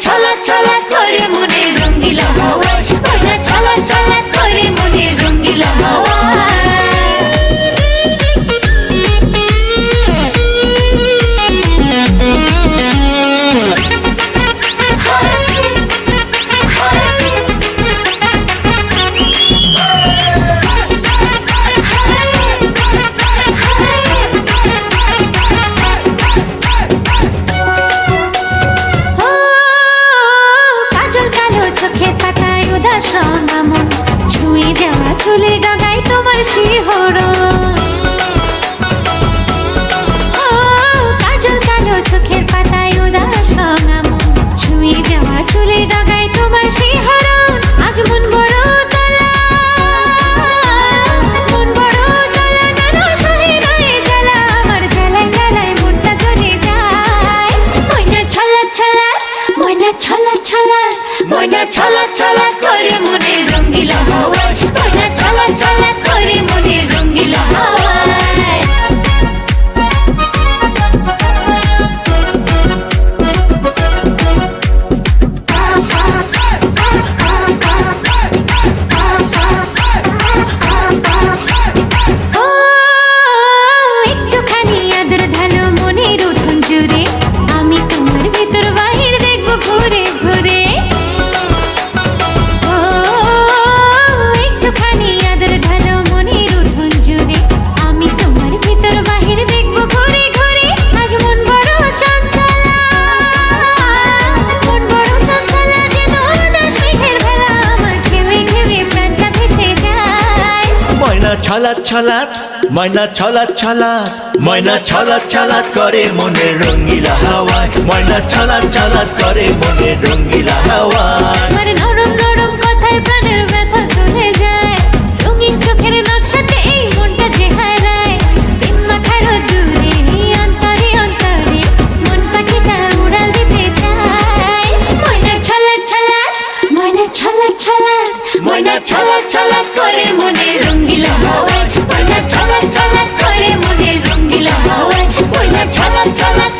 ছলা ছলা শিহরণ ও, কাজল কালো চোখের পাতায় উদাস মন। ছুঁয়ে যাওয়া চুলের ডগায় তোমার শিহরণ। আজ মন আমার ছলা ছলা ময়না ছলা ছলা করে মনে রঙ্গিলা হাওয়ায়। ময়না ছলা ছলা ময়না ছলাৎ ছলাৎ, ময়না ছলাৎ ছলাৎ, ময়না ছলাৎ ছলাৎ করে মনে রঙ্গিলা হাওয়ায়। ময়না ছলাৎ ছলাৎ করে মনে রঙ্গিলা হাওয়ায়। নরম নরম কথায় প্রাণের ব্যথা চলে যায়। রঙিন চোখের নকশাতে এই মনটা যে হারায়। প্রেম মাখার দূরে অন্তরে অন্তরে মন পাখিটা উড়াল দিতে চায়। ময়না ছলা ছলা ময়না ছলা ছলা ময়না ছলা ছলা করে মনে ঝলক ঝলক করে মনে রঙিলা হাওয়ায় বইলা ঝলক ঝলক